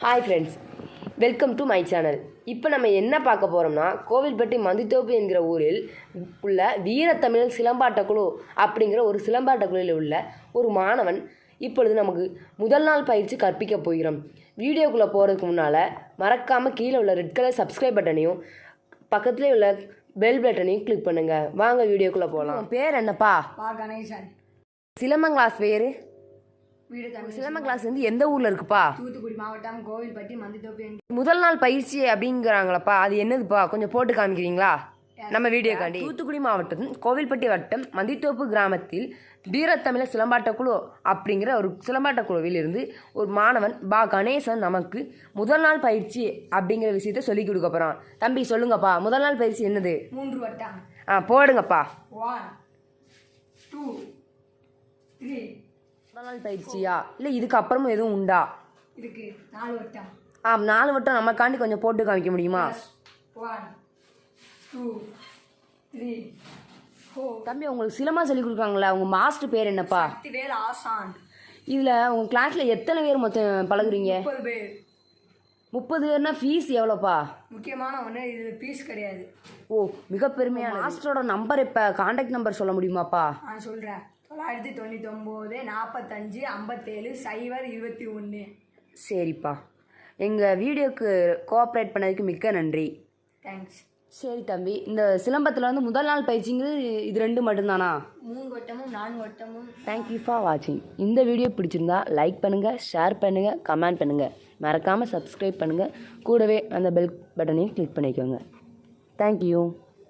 Hi friends welcome to my channel இப்போ நம்ம என்ன பார்க்க போகிறோம்னா கோவில்பட்டி மந்தித்தோப்பு என்கிற ஊரில் உள்ள வீரத்தமிழ் சிலம்பாட்ட குழு அப்படிங்கிற ஒரு சிலம்பாட்ட குழுவில் உள்ள ஒரு மாணவன் இப்பொழுது நமக்கு முதல் நாள் பயிற்சி கற்பிக்க போகிறோம். வீடியோக்குள்ளே போகிறதுக்கு முன்னால் மறக்காமல் கீழே உள்ள ரெட் கலர் சப்ஸ்கிரைப் பட்டனையும் பக்கத்துலேயே உள்ள பெல் பட்டனையும் கிளிக் பண்ணுங்கள் வாங்க வீடியோக்குள்ளே போகலாம் பேர் என்னப்பா? பா கணேசன். சிலம்பம் கிளாஸ் பேர்? வீடு தமிழ் சிலம்பம் கிளாஸ் வந்து எந்த ஊரில் இருக்குப்பா? தூத்துக்குடி மாவட்டம் கோவில்பட்டி மந்தித்தோப்பு முதல் நாள் பயிற்சி அப்படிங்கிறாங்களப்பா. அது என்னதுப்பா? கொஞ்சம் போட்டு காமிக்கிறீங்களா? நம்ம வீடியோக்காண்டி. தூத்துக்குடி மாவட்டம் கோவில்பட்டி வட்டம் மந்தித்தோப்பு கிராமத்தில் வீரத்தமிழர் சிலம்பாட்ட குழு அப்படிங்கிற ஒரு சிலம்பாட்ட குழுவில் இருந்து ஒரு மாணவன் பா. கணேசன் நமக்கு முதல் நாள் பயிற்சி அப்படிங்கிற விஷயத்த சொல்லி கொடுக்க போகிறான் தம்பி சொல்லுங்கப்பா. முதல் நாள் பயிற்சி என்னது? மூன்று வட்டம். ஆ போடுங்கப்பா. ஒன் டூ நாள் பயிற்சியா? இல்லை இதுக்கு அப்புறமும் எதுவும் உண்டா? இருக்கு நாலு வட்டம். ஆ நாலு வட்டம் நமக்காண்டி கொஞ்சம் போட்டு காமிக்க முடியுமா? ஒன் டூ த்ரீ ஃபோர் தம்பி உங்களுக்கு சிலம்பம் சொல்லி கொடுக்காங்களா உங்கள் மாஸ்டர் பேர் என்னப்பா? பத்துவேல் ஆசான். இதில் உங்கள் கிளாஸில் எத்தனை பேர் மொத்தம் பழகுறீங்க? முப்பது பேர். முப்பது பேர்னா ஃபீஸ் எவ்வளோப்பா? முக்கியமான ஒன்று இதில் பீஸ் கிடையாது. ஓ மிக பெருமையான மாஸ்டரோட நம்பர் இப்போ காண்டாக்ட் நம்பர் சொல்ல முடியுமாப்பா? நான் சொல்கிறேன் தொள்ளாயிரத்தி தொண்ணூற்றி ஒம்பது நாற்பத்தஞ்சு ஐம்பத்தேழு சைபர் இருபத்தி ஒன்று சரிப்பா. எங்கள் வீடியோக்கு கோஆப்ரேட் பண்ணதுக்கு மிக்க நன்றி. தேங்க்ஸ் சரி தம்பி இந்த சிலம்பத்தில் வந்து முதல் நாள் பயிற்சிங்கிறது இது ரெண்டு மட்டும்தானா? மூணு வட்டமும் நான்கு வட்டமும். தேங்க்யூ ஃபார் வாட்சிங் இந்த வீடியோ பிடிச்சிருந்தா லைக் பண்ணுங்கள் ஷேர் பண்ணுங்கள் கமெண்ட் பண்ணுங்கள் மறக்காமல் சப்ஸ்கிரைப் பண்ணுங்கள் கூடவே அந்த பெல் பட்டனையும் கிளிக் பண்ணிக்கோங்க. தேங்க்யூ